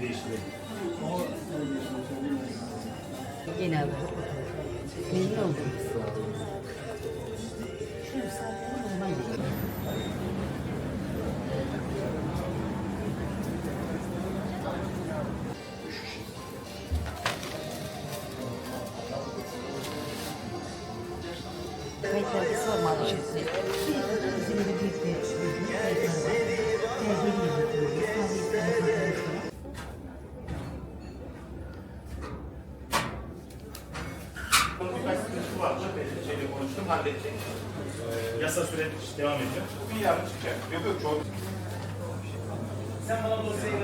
Değiştirelim. Genel Memnun oldum. Tabii ki Birkaç sıkıntı vardı. Şeyle konuştum, halledecek. Yasa süreci devam ediyor. Bugün yarın çıkacak. Yok yok çok. Sen bana dosyayı.